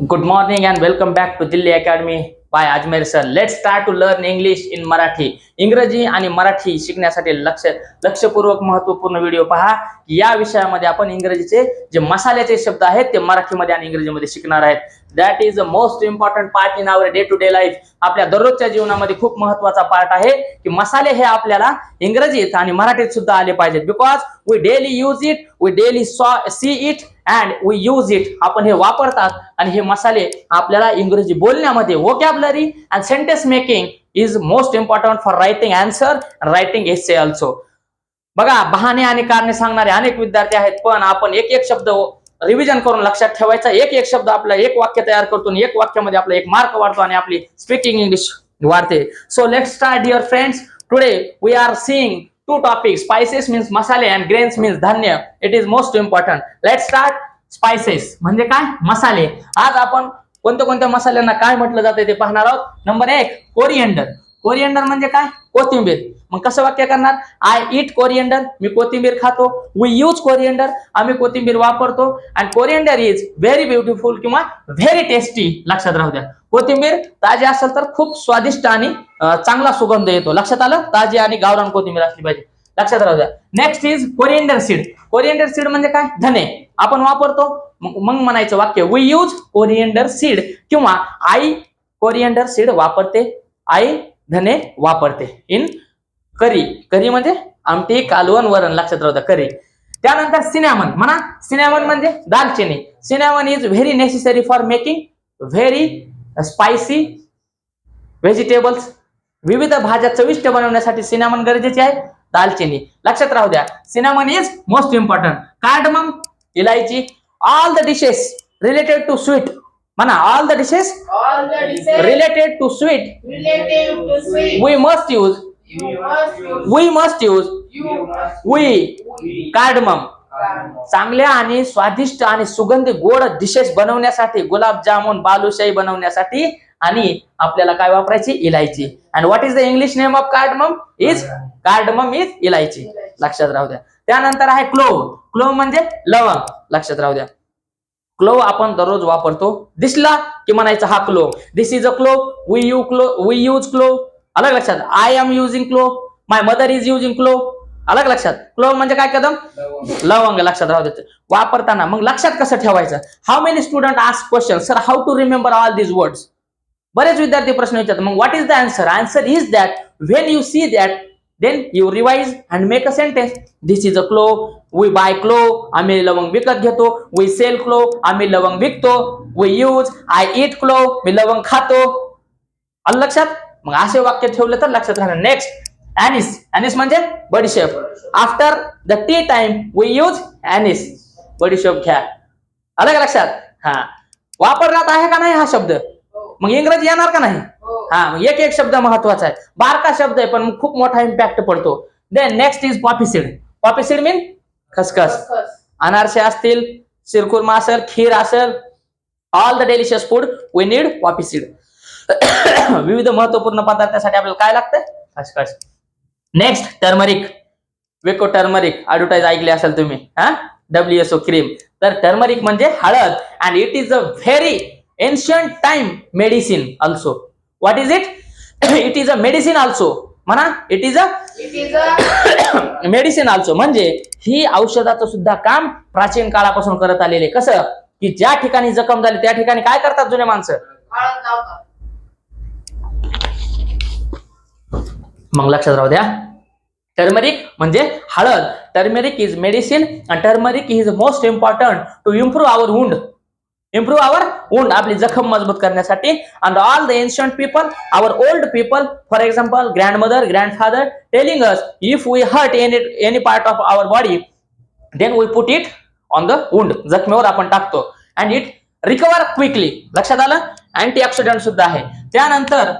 good morning and welcome back to Delhi Academy. By Ajmer sir let start to learn English in Marathi. Ingraji आणि मराठी शिकण्यासाठी लक्ष लक्षपूर्वक महत्त्वपूर्ण video पहा. या विषयामध्ये आपण इंग्रजीचे जे मसाल्याचे शब्द आहेत ते मराठीमध्ये आणि इंग्रजीमध्ये शिकणार आहेत. That is a most important part in our day to day life आपल्या दररोजच्या जीवनामध्ये खूप महत्त्वाचा पार्ट आहे की मसाले हे आपल्याला इंग्रजीत आणि मराठीत सुद्धा आले पाहिजेत. Because we daily use it we daily saw see it and we use it आपण हे वापरतात आणि हे मसाले आपल्याला इंग्रजी बोलण्यामध्ये vocabulary and sentence sentence making is most for for writing answer writing essay also. बघा बहाणे आणि कारणे सांगणारे अनेक विद्यार्थी आहेत पण आपण एक एक शब्द रिव्हिजन करून लक्षात ठेवायचा. एक एक शब्द आपला एक वाक्य तयार करतो आणि एक वाक्यामध्ये आपला एक मार्क वाढतो आणि आपली स्पीकिंग इंग्लिश वाढते. So let start your friends today we are seeing two topic spices means मसाले अँड ग्रेन्स मीन्स धान्य it is most important let start spices म्हणजे काय? मसाले. आज आपण कोणत्या कोणत्या मसाल्यांना काय म्हटलं जातं ते पाहणार आहोत. नंबर एक कोरिएंडर कोरिएंडर म्हणजे काय? कोथिंबीर. मग कसं वाक्य करणार? आय इट कोरिएंडर मी कोथिंबीर खातो. वी यूज कोरिएंडर आम्ही कोथिंबीर वापरतो. And coriander is very beautiful किंवा व्हेरी टेस्टी लक्षात राहू द्या. कोथिंबीर ताजी असेल तर खूप स्वादिष्ट आणि चांगला सुगंध येतो. लक्षात आलं? ताजी आणि गावरान कोथिंबीर असली पाहिजे. लक्षात राहू द्या. Next is coriander seed coriander seed म्हणजे काय? धने. आपण वापरतो. मग म्हणायचं वाक्य वी यूज कोरिएंडर सीड किंवा आई कोरिएंडर सीड वापरते. आई धने वापरते. इन करी करी म्हणजे आमटी कालवण वरण लक्षात राहू द्या करी त्यानंतर सिनेमन म्हणा. सिनेमन म्हणजे दालचिनी. Cinnamon is very necessary for making very spicy vegetables विविध भाज्या चविष्ट बनवण्यासाठी सिनेमन गरजेचे आहे. दालचिनी. लक्षात राहू द्या. Cinnamon is most important cardamom इलायची. All the dishes related to sweet म्हणा all the dishes All the dishes related to sweet relative to sweet. We must use You must use. We must use You must. We cardamom चांगल्या आणि स्वादिष्ट आणि सुगंधी गोड dishes बनवण्यासाठी गुलाबजामुन बालुशाही बनवण्यासाठी आणि आपल्याला काय वापरायची? इलायची. And what is the English name of cardamom is cardamom is इलायची. लक्षात राहू द्या. त्यानंतर आहे क्लोव. क्लोव म्हणजे लवंग. लक्षात राहू द्या. क्लोव आपण दररोज वापरतो. दिसला की म्हणायचं हा clove. This is a clove we you clove we use clove अलग लक्षात. I am using clove my mother is using clove अलग लक्षात. क्लोव म्हणजे काय कदम? लवंग. लक्षात राहू देते वापरताना मग लक्षात कसं ठेवायचं? How many student ask question sir how to remember all these words बरेच विद्यार्थी प्रश्न विचारतात. मग what is the answer answer is that when you see that then you revise and make a sentence this is a clove we buy clove आम्ही लवंग विकत घेतो. We sale क्लो आम्ही लवंग विकतो. We use I eat clove मी लवंग खातो. आलं लक्षात? मग असे वाक्य ठेवले तर लक्षात राहणार. नेक्स्ट अॅनिस अॅनिस म्हणजे बडीशेप. After the tea time we use anise बडीशेप घ्या. आलं का लक्षात? हा. वापरण्यात आहे का नाही हा शब्द? मग इंग्रजी येणार का नाही? हो. हा मग एक एक शब्द महत्त्वाचा आहे. बारका शब्द आहे पण खूप मोठा इम्पॅक्ट पडतो. Then next is poppy seed poppy seed mean खसखस. अनारसे असतील शिरकुर्मा असेल खीर असेल all the delicious food we need poppy seed विविध महत्त्वपूर्ण पदार्थासाठी आपल्याला काय लागतं खसखस. Next turmeric Vicco turmeric advertise ऐकली असेल तुम्ही हा? डब्ल्यू एस ओ क्रीम तर टर्मरिक म्हणजे हळद and it is a very ancient time medicine also what is it it is a medicine also म्हणा it is a It is a medicine also म्हणजे ही औषधाचं सुद्धा काम प्राचीन काळापासून करत आलेले. कसं? की ज्या ठिकाणी जखम झाली त्या ठिकाणी काय करतात जुने माणसं. मग लक्षात राहू द्या. टर्मरिक म्हणजे हळद. Turmeric is medicine and turmeric is most important to improve our wound improve our wound आपली जखम मजबूत करण्यासाठी. And all the ancient people our old people for example grand mother grand father telling us if we hurt any any part of our body then we put it on the wound जखमेवर आपण टाकतो. And it recover quickly लक्षात आलं? Anti oxidant सुद्धा आहे. त्यानंतर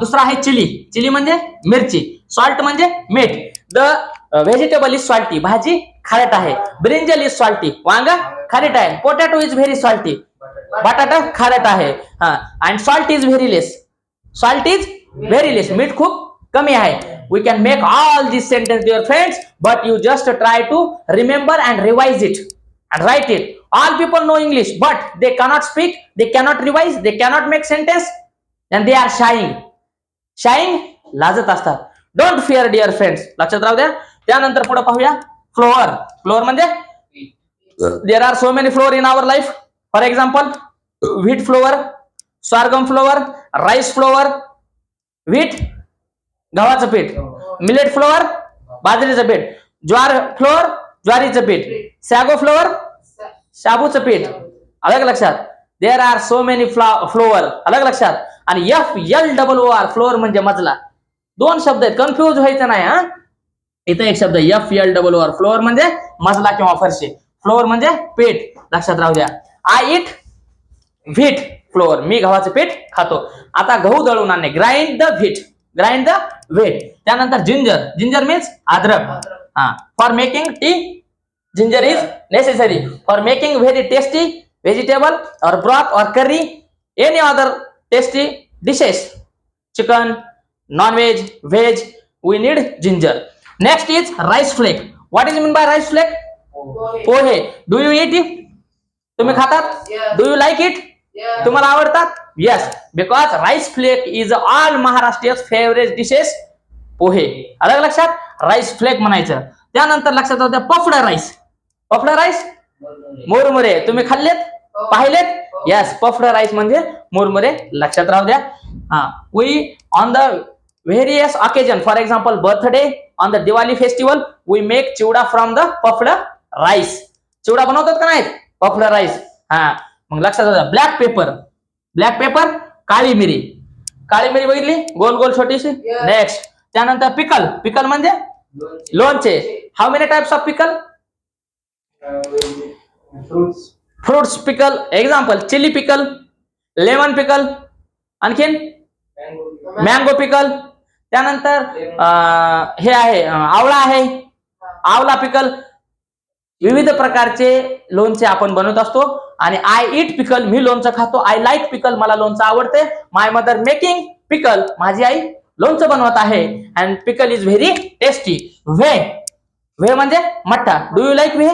दुसरा आहे चिली. चिली म्हणजे मिरची. सॉल्ट म्हणजे मीठ. द व्हेजिटेबल इज सॉल्टी भाजी खारट आहे. ब्रिंजल इज सॉल्टी वांगा खारेट आहे पोटॅटो इज व्हेरी सॉल्टी बटाटा खारट आहे. हा. And salt is very less salt is very less मीठ खूप कमी आहे. We can make all this sentence your friends but you just try to remember and revise it and write it all people know English but they cannot speak they cannot revise they cannot make sentence and they are shying shying लाजत असतात. Don't fear dear friends लक्षात राहू द्या. त्यानंतर पुढे पाहूया. Flour flour म्हणजे there are so many flour in our life for example wheat flour स्वारगम flour rice flour wheat गव्हाचं पीठ. मिलेट फ्लोअर बाजरीचं पीठ. ज्वार फ्लोअर ज्वारीचं पीठ. सॅगो फ्लोअर शाबूचं पीठ. अलग लक्षात. There are so many flour अलग लक्षात. आणि F L double O R floor म्हणजे मजला. दोन शब्द आहेत. कन्फ्युज व्हायचं नाही हा? इथं एक शब्द F L double O R floor म्हणजे मजला किंवा फरशी. फ्लोअर म्हणजे पेट लक्षात राहू द्या. आय इट व्हीट फ्लोअर मी गव्हाचे पीठ खातो. आता गहू दळून आणणे. Grind the wheat grind the wheat त्यानंतर जिंजर जिंजर मीन्स आद्रक हा. For making tea ginger is necessary for making very tasty vegetable और ब्रॉथ और curry any other tasty dishes chicken non veg veg we need ginger next is rice flake what is mean by rice flake pohe. You eat it? तुम्ही खातात? Do you like it तुम्हाला आवडतात? Yes because rice flake is all Maharashtrian favourite dishes pohe. अलग लक्षात? Rice flake म्हणायचं. त्यानंतर लक्षात राहू द्या पफडा राईस पफडा राईस मुरमुरे. तुम्ही खाल्लेत? पाहिलेत? यस पफडा राईस म्हणजे मुरमुरे. लक्षात राहू द्या. हा. We on the various occasion for example birthday on the Diwali festival we make chivda from the puffed rice. Chivda बनवतात का नाहीत? Puffed rice. हा. मग लक्षात ब्लॅक पेपर ब्लॅक पेपर काळी मिरी. काळी मिरी बघितली? गोल गोल छोटीशी. नेक्स्ट त्यानंतर पिकल. पिकल म्हणजे? लोणचे. How many types of pickle. Fruits pickle example chili pickle lemon pickle आणखीन. मँगो पिकल त्यानंतर हे आहे आवळा आहे. आवला पिकल विविध प्रकारचे लोणचे आपण बनवत असतो. आणि आय इट पिकल मी लोणचं खातो. आय लाईक पिकल मला लोणचं आवडते. माय मदर मेकिंग पिकल माझी आई लोणचं बनवत आहे. And pickle is very tasty whey whey म्हणजे मठ्ठा. Do you like whey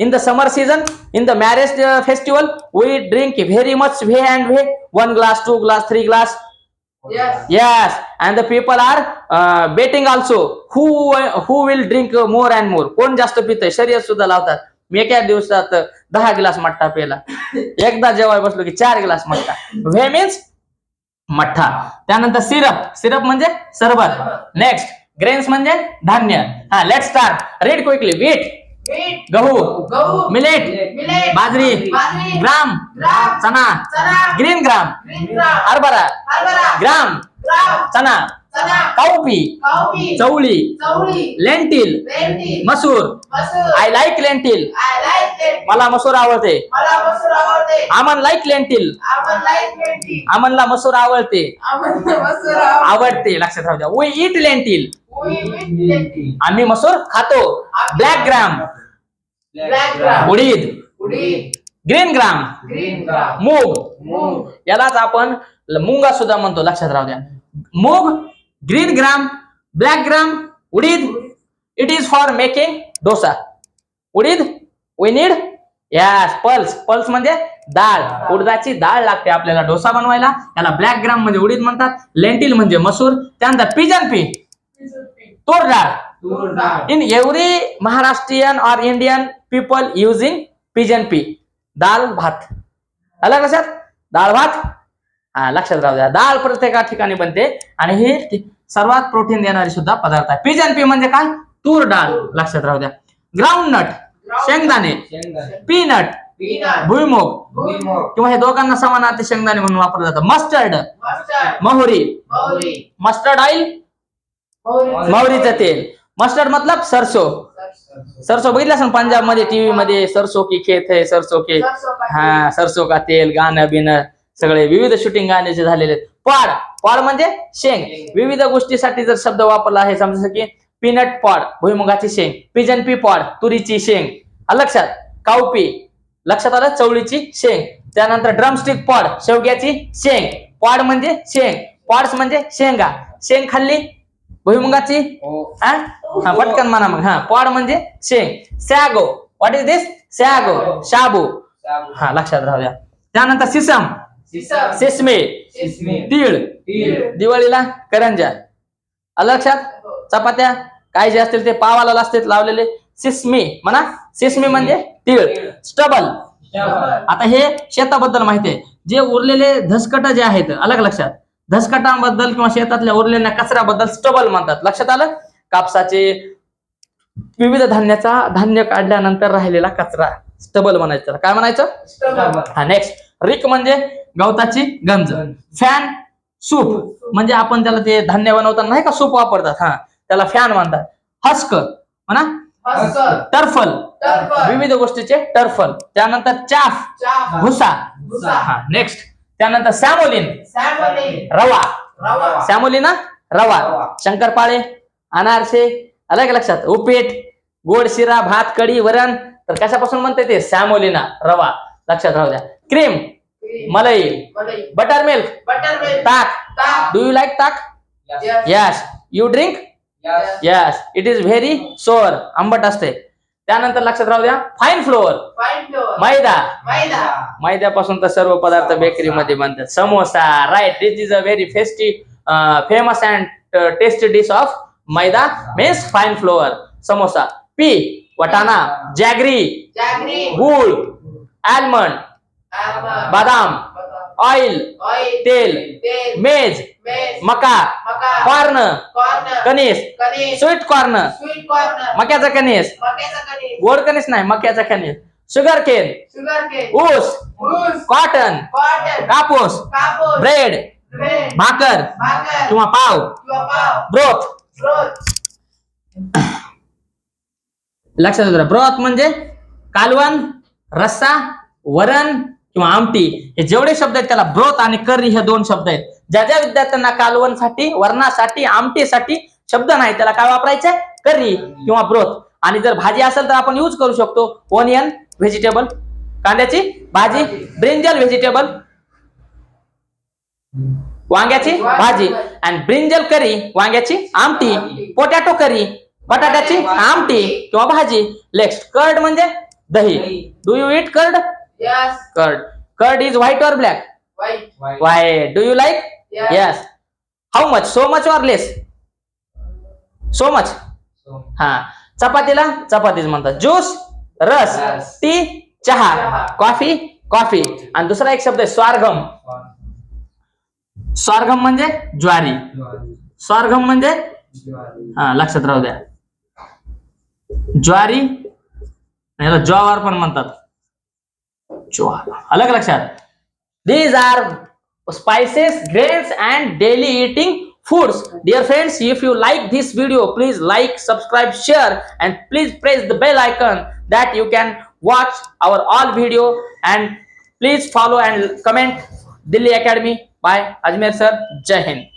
in the summer season in the marriage festival we drink very much whey and whey one glass two glass three glass Yes. yes. And the people are uh, betting also. Who who will drink more and more? कोण जास्त पितय? शरीर सुद्धा लावतात. मी एका दिवसात दहा glass मठ्ठा पेला. एकदा जेव्हा बसलो की चार ग्लास मठ्ठा. व्हे मीन्स मठ्ठा. त्यानंतर सिरप सिरप म्हणजे सरबत. नेक्स्ट ग्रेन्स म्हणजे धान्य. हा let start read quickly wheat गहू गहू. मिलेट. बाजरी बाजरी. ग्राम. चना. Green gram. हरभरा. ग्राम. चना. काउपी. चवळी. लेंटिल. मसूर. I like lentil. मला मसूर आवडते. आमन लाईक लेंटिल. आमनला मसूर आवडते आवडते. लक्षात राहू द्या वी इट लेंटिल. आम्ही मसूर खातो ब्लॅक ग्राम. उडीद. उडीद. Green gram. मूग. मूग. यालाच आपण मुंगा सुद्धा म्हणतो. लक्षात राहू द्या. मूग ग्रीन ग्राम ब्लॅक ग्राम उडीद. It is for making dosa. उडीद we need yes pulse pulse म्हणजे डाळ. उडदाची डाळ लागते आपल्याला डोसा बनवायला. याला ब्लॅक ग्राम म्हणजे उडीद म्हणतात. लेंटिल म्हणजे मसूर. त्यानंतर पिजन पी तूर डाळ इन एव्हरी महाराष्ट्रीयन और Indian people using pigeon pea dal bhat आलं लक्षात डाळ भात हा लक्षात राहू द्या. डाळ प्रत्येका ठिकाणी बनते आणि हे सर्वात प्रोटीन देणारे सुद्धा पदार्थ आहे. पिजन पी म्हणजे काय? तूर डाळ लक्षात राहू द्या. ग्राउंड नट शेंगदाणे. पीनट. भुईमूग. किंवा हे दोघांना समानार्थी शेंगदाणे म्हणून वापरलं जातं. मस्टर्ड. मोहरी. मस्टर्ड ऑइल मोहरी. मोहरीचं तेल. मस्टर्ड मतलब सरसो। सरसो बघितलं असेल पंजाबमध्ये टीव्ही मध्ये सरसो की खेत है सरसो के. हा सरसो का तेल गाणं बिणं सगळे विविध शूटिंग गाण्याचे झालेले. पॉड. पॉड म्हणजे शेंग. विविध गोष्टीसाठी जर शब्द वापरला आहे समजा की पीनट पॉड भुईमुगाची शेंग पिजन पी पॉड तुरीची शेंग. लक्षात. कावपी. लक्षात आलं? चवळीची शेंग. त्यानंतर ड्रमस्टिक पॉड शेवग्याची शेंग. पॉड म्हणजे शेंग. पॉड्स म्हणजे शेंगा. शेंग खाल्ली? भुईमुगाची? हा. हा, पटकन म्हणा मग. हा पॉड म्हणजे शेंग. Sago. What is this sago. शाबू. हा लक्षात राहू द्या त्यानंतर सिसम. सिसम. सेसमे. सिसमी. तीळ. दिवाळीला करंजा लक्षात? चपात्या. काय जे असतील ते पावाला असतील लावलेले सिस्मी. म्हणा. सिस्मी म्हणजे तीळ. स्टबल. आता हे शेताबद्दल माहिती आहे. जे उरलेले धसकट जे आहेत अलग लक्षात. धसकटांबद्दल किंवा शेतातल्या उरलेल्या कचऱ्याबद्दल स्टबल म्हणतात. लक्षात आलं? कापसाचे विविध धान्याचा धान्य काढल्यानंतर राहिलेला कचरा. स्टबल म्हणायचं. काय म्हणायचं? स्टबल. हा नेक्स्ट रिक म्हणजे गवताची गंज. Fan soup. म्हणजे आपण त्याला ते धान्य बनवताना नाही का सूप वापरतात? हा. त्याला फॅन म्हणतात. हस्क म्हणा. टर्फल विविध गोष्टीचे टर्फल त्यानंतर चाफ. भुसा. हा नेक्स्ट त्यानंतर सॅमोलिन. सॅमोलिन. रवा. रवा. सॅमोलिना रवा. शंकरपाळे अनारसे अलग लक्षात? उपीट गोड शिरा भात कढी वरण. तर कशापासून म्हणते ते? सॅमोलिना रवा. लक्षात राहू द्या. क्रीम. मलाई. Butter milk. Butter milk. ताक. Do you like taak. Yes you drink. Yes it is very sour आंबट असते त्यानंतर लक्षात राहू द्या फाईन फ्लोअर मैदा. मैदा. मैद्यापासून तर सर्व पदार्थ बेकरीमध्ये बनतात. Samosa right this is a very feisty famous and tasty dish of maida. Means fine flour samosa. Pea वटाणा. Jaggery गूळ आलमंड बदाम ऑइल तेल मेज मका. कॉर्न. कणीस. कणीस. Sweet corn. मक्याचा कणीस. कणीस. गोड कणीस नाही मक्याचा कणीस. शुगर केन ऊस. कॉटन कापूस. ब्रेड भाकर. किंवा पाव. ब्रोथ लक्षात ब्रोथ म्हणजे कालवण रस्सा वरण किंवा आमटी. हे जेवढे शब्द आहेत त्याला ब्रोथ आणि करी हे दोन शब्द आहेत. ज्या ज्या विद्यार्थ्यांना कालवणसाठी वरणासाठी आमटीसाठी शब्द नाही त्याला काय वापरायचं करी किंवा ब्रोथ आणि जर भाजी असेल तर आपण यूज करू शकतो ओनियन व्हेजिटेबल कांद्याची भाजी ब्रिंजल व्हेजिटेबल वांग्याची भाजी. आणि ब्रिंजल करी वांग्याची आमटी. पोटॅटो करी बटाट्याची आमटी किंवा भाजी. नेक्स्ट कर्ड म्हणजे दही. Do you eat curd curd curd is white और black why do you like Yes. Yes how much so much और लेस सो मच हा. चपातीला? चपातीच म्हणतात. ज्यूस रस Yes. टी चहा. चहा. कॉफी कॉफी आणि दुसरा एक शब्द आहे स्वारगम. स्वारगम म्हणजे ज्वारी. स्वारगम म्हणजे? हा लक्षात राहू द्या. ज्वारी आणि याला ज्वार पण म्हणतात. ज्वार. अलग लक्षात. These are spices grains and daily eating foods. Dear friends if you like this video please like subscribe share and please press the bell icon that you can watch our all video and please follow and comment delhi academy by ajmer sir. Jai hind.